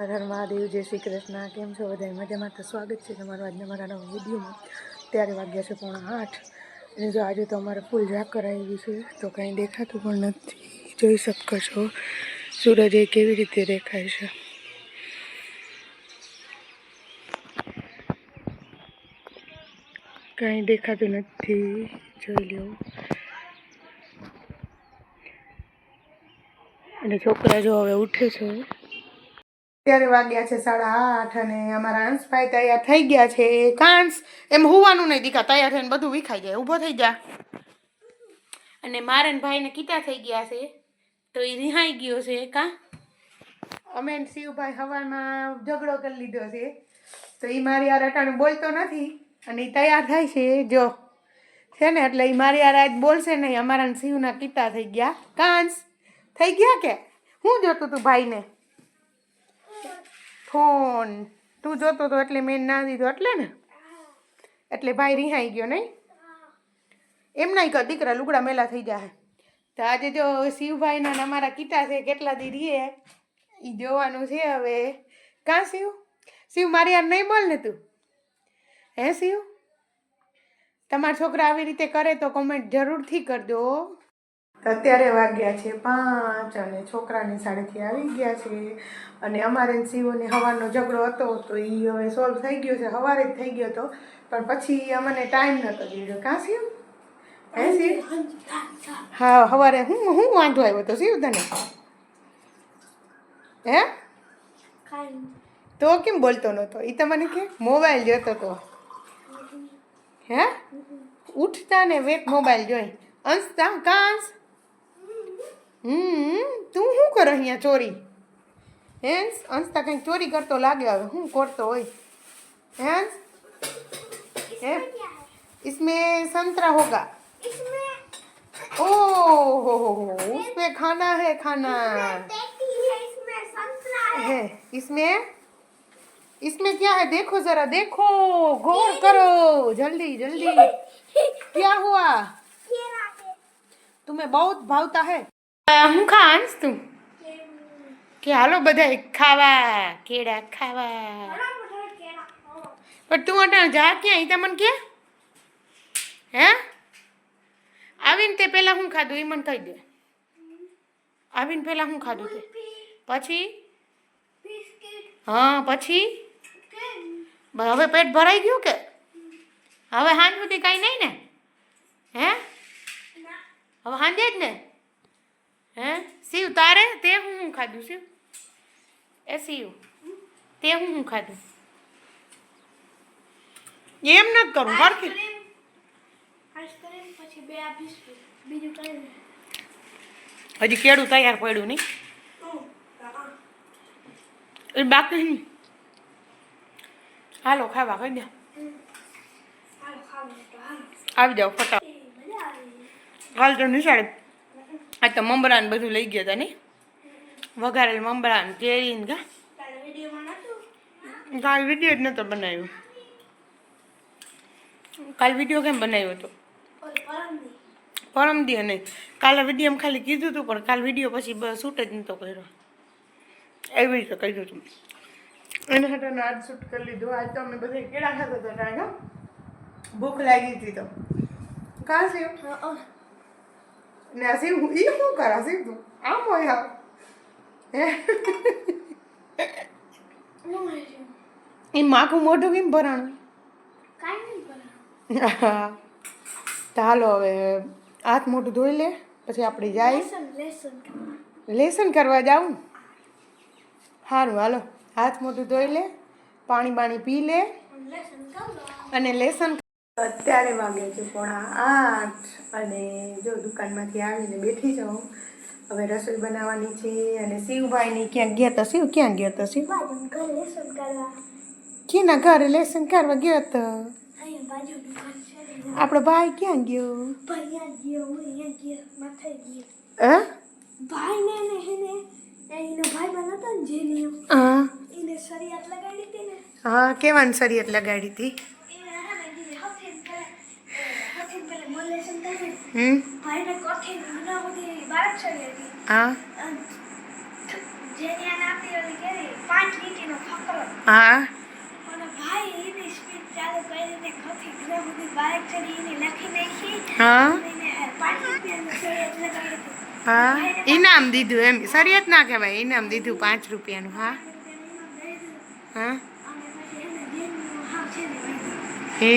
હર મહાદેવ, જય શ્રી કૃષ્ણ. કેમ છો બધા? મજામાં? તો સ્વાગત છે તમારું આજના મારા નવા વિડીયોમાં. ત્યારે વાગ્યા છે પોણા આઠ. અને જો આજે તો અમારે ફૂલ ઝાકર આવી છે, તો કંઈ દેખાતું પણ નથી. જોઈ શકો છો, સૂરજ એ કેવી રીતે દેખાય છે. કંઈ દેખાતું નથી. જોઈ લો અને છોકરા જો હવે ઉઠે છે. અત્યારે વાગ્યા છે સાડા આઠ અને અમારા અંશભાઈ તૈયાર થઈ ગયા છે કાંસ. એમ હોવાનું નહીં દીકા તૈયાર થઈને બધું વિખાઈ જાય ઊભો થઈ જા. અને મારે ને ભાઈને કીટા થઈ ગયા છે તો એ રિહાઈ ગયો છે કા? અમે શિવભાઈ હવામાં ઝઘડો કરી લીધો છે તો એ મારી આ રટાણું બોલતો નથી અને એ તૈયાર થાય છે જો. છે ને એટલે એ મારી આ રાત બોલશે નહીં અમારા શિવના કીટા થઈ ગયા. કાંસ થઈ ગયા કે? હું જોતું તું ભાઈને? ફોન. તું જોતો તો એટલે મેં ના દીધો એટલે ને? એટલે ભાઈ રિહાઈ ગયો નહીં? એમ નહીં કર, દીકરા લુગડા મેલા થઈ જાય તો આજે જો શિવભાઈના ને અમારા કીટા છે, કેટલા દી રીએ? એ જોવાનું છે હવે. કાં શિવ? શિવ મારી યાર નહીં બોલ ને તું. હે શિવ? તમારા છોકરા આવી રીતે કરે તો કોમેન્ટ જરૂરથી કરજો અત્યારે વાગ્યા છે પાંચ અને છોકરાની શાળેથી આવી ગયા છે. અને અમારે ને હવાનો ઝઘડો હતો તો એ હવે સોલ્વ થઈ ગયો છે. સવારે જ થઈ ગયો હતો. પણ પછી અમને ટાઈમ નહોતો દીધો. કાં શિવ? હે શિવ? હા, સવારે હું હું વાંધો આવ્યો હતો શિવ તને? હે? તો કેમ બોલતો નહોતો? એ તમને કે મોબાઈલ જોતો હતો હે? ઉઠતા ને વેટ મોબાઈલ જોઈ. અંશતા કાંસ હમ તું શું કર અહીંયા ચોરી હેન્સ અંશતા કંઈક ચોરી કરતો લાગે હવે શું કરતો હોય હેન્સ હે इसमें संतरा होगा ओ हो हो हो उसमें खाना है खाना है इसमें इसमें क्या है देखो जरा देखो गौर करो जल्दी जल्दी क्या हुआ तुम्हें बहुत भावता है હું ખાંસ તું? કે હાલો બધા ખાવા કેળા ખાવા. પણ તું અટાણ જા ક્યાં? ઈ મને કે? હે? આવીને તે પહેલા હું ખાધું એ મને કહી દે. આવીને પહેલા હું ખાધું તે. પછી? હા પછી? બ- હવે પેટ ભરાઈ ગયું કે? હવે હાન સુધી કાંઈ નહીં ને? હે? હવે હાંજે જ ને? હે શિવ તારે તે હું હું ખાધું શિવ એ શિવ તે હું હું ખાધું એમ નથી કરું હરખી હજી કેળું તૈયાર પડ્યું નહીં. એ બાકી નહીં. હાલો ખાવા કહી દે આવી જાઓ ફટા હાલ તો નિશાળે. આ તો મમરા બધું લઈ ગયા હતા નહીં વઘારેલ મમરા ને કેરી ને કા? કાલ વીડિયો જ નહોતો બનાવ્યો. કાલ વીડિયો કેમ બનાવ્યો હતો? પરમ દી નહીં કાલે વીડિયો ખાલી કીધું હતું પણ કાલ વીડિયો પછી શૂટ જ નહોતો કર્યો. એવી રીતે કહ્યું હતું એના હાટે આજ શૂટ કરી લીધું. આજ તો અમે બધા કેળા ખાતા હતા ભૂખ લાગી હતી તો. કાં છે? ને આ એ ઈ શું કરા શિવ તું આમ હોય હા હે? એ માખું મોઢું કેમ ભરાણું? હા તો હાલો હવે હાથ મોઢું ધોઈ લે પછી આપણે જાય. લેસન કરવા. જાઉં? સારું હાલો. હાથ મોઢું ધોઈ લે પાણી બાણી પી લે અને લેસન અત્યારે વાગે છે પોણા આઠ અને જો દુકાનમાંથી આવીને બેઠી જાઉં. હવે રસોઈ બનાવવાની છે અને શિવભાઈની ક્યાંક ગયા તો? શિવ ક્યાં ગયો તો શિવ? કેના ઘરે લેસન કરવા ગયો હતો આપણો ભાઈ ક્યાં ગયો? હે હા? હા કેવાની શરીયત લગાડી હતી? હમ? હા. જેની આ નાપી ઓલી કેરી પાંચ લીટર હા. અને ભાઈ એની સ્પીડ ચાલુ કરીને ખોથી ઘરે બધી બાઇક ચડી એને લખી નાખી. હા. પાંચ રૂપિયાનું એટલે કરી હા. ઇનામ દીધું એમ. શરિયત ના કહેવાય ઇનામ દીધું પાંચ રૂપિયાનું. હા. હા. એ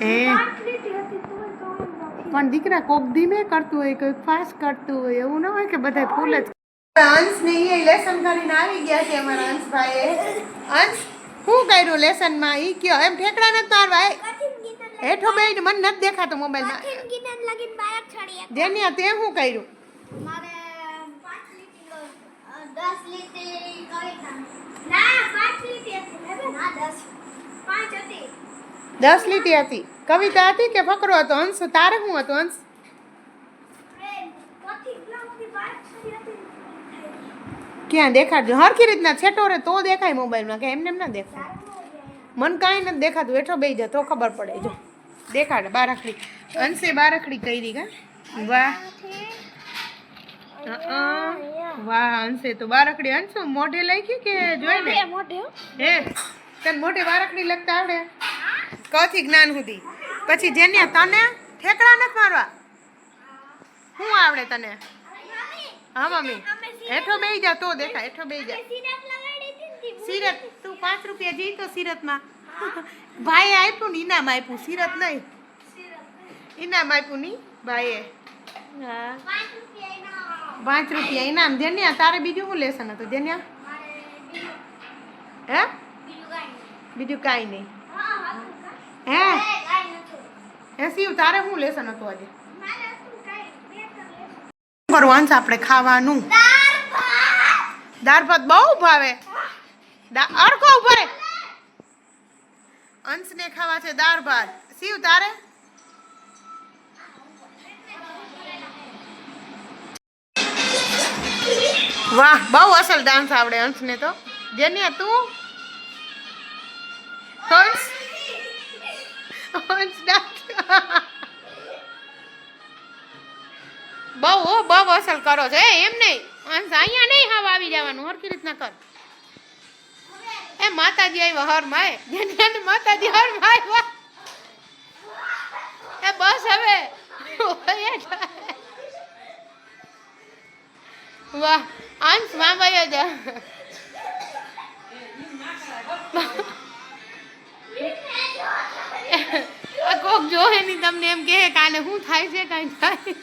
એ પાંચ લીટી હતી તોય તો એમ નથી. પણ દીકરા કોક ધીમે કરતું હોય કોઈક ફાસ્ટ કરતું હોય એવું ના હોય કે બધા ફૂલ જ અંશ ને એ લેસન કરીને આવી ગયા છે અમારા અંશભાઈ અંશ શું કર્યું લેસનમાં ઈ કયો એમ ઠેકડા નથી મારવા એ? કઠિન ગીતન હેઠો બેઠ મને નથી દેખાતું મોબાઈલમાં કઠિન ગીતન લગીન બાઇક ચડી એક. જેની તે શું કર્યું? મારે પાંચ લીટીનો અ, દસ લીટી કવિતા ના પાંચ લીટી હતી બરાબર? ના દસ. પાંચ હતી. દસ લીટી હતી. કવિતા હતી કે ફકરો હતો? અંશ તારે શું હતું અંશ? ક્યાં દેખાડજો? હરખી રીતના છેટો રે તો દેખાય મોબાઈલમાં કે એમને એમ ના દેખાય. મન કાંઈ નથી દેખાતું હેઠો બે જા તો ખબર પડે જો. દેખાડે બારખડી. અંશે બારખડી કરી કા? વાહ. અ, વાહ અંશે તો બારખડી. અંશ મોઢે લખી કે જોઈ ને મોઢે હે તને મોઢે બારાખડી લખતા આવડે? કથી જ્ઞાન સુધી? પછી જેને તને ઠેકડા નથી મારવા. શું આવડે તને? હા મમ્મી. હેઠો બેસી જા તો દેખાય. હેઠો બેસી જા. સિરત તું પાંચ રૂપિયા જીતો સિરતમાં. ભાઈએ આપ્યું ને ઇનામ આપ્યું. સિરત નહીં. ઇનામ આપ્યું ની ભાઈએ. હા. પાંચ રૂપિયા ઇનામ જેન્યા તારે બીજું શું લેસન હતું? જેન્યા હે? બીજું કાંઈ નહીં. હે? હે શિવ, તારે લેસન હતું આજે? કરવાનું આપણે ખાવાનું? દાળ ભાત બહુ ભાવે. દા અડખો રે. અંશને ખાવા છે દાળ ભાત. શિવ, તારે? વાહ, બહુ અસલ ડાન્સ આવડે અંશને તો. જેને તું અંશ અંશ not. બહુ બહુ અસલ કરો છો એમ નહીં. અહીંયા નહીં હાવ આવી જવાનું, હરખી રીતના કર. એ માતાજી આવ્યા હર માય જેને માતાજી હર માય એ બસ હવે. વાહ અંશમાં ભાઈ જા. આ કોક જોહે નહીં તમને એમ કે આને શું થાય છે, કાંઈ થાય?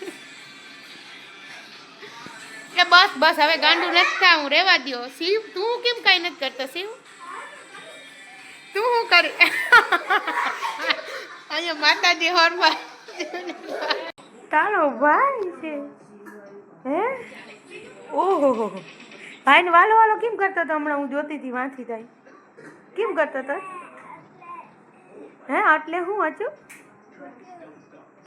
એ બસ બસ, હવે ગાંડું નથી હું રેવા દ્યો. શિવ, તું કેમ કાંઈ નથી કરતો, શિવ? તું શું કરી? અહીંયા માતાજી હોરમાં. તારો ભાઈ છે. હે? ઓહો ભાઈને વાલો વાલો કેમ કરતો હતો? હમણાં હું જોતી હતી વાંચી થાય કેમ કરતો હતો? હે એટલે હું હતું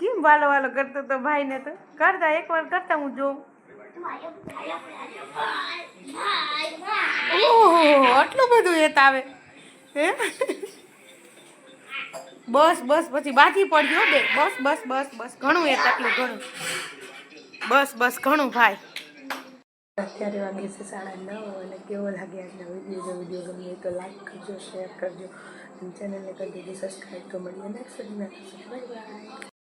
કેમ વાલો વાલો કરતો તો ભાઈને તો? કરતા, એકવાર કરતા હું જોઉં. ઓહો, આટલું બધું એત આવે હે? બસ બસ, પછી બાકી પડ્યો બે. બસ બસ બસ બસ, ઘણું એત આટલું ઘણું. બસ બસ, ઘણું ભાઈ. અત્યારે વાગે છે સાડા નવ અને કેવો લાગે આજના વીડિયો? જો વીડિયો ગમે તો લાઈક કરજો શેર કરજો. ચેનલને કરી દેજો સબસ્ક્રાઈબ તો મળીએ નેક્સ્ટ વિડીયોમાં બાય બાય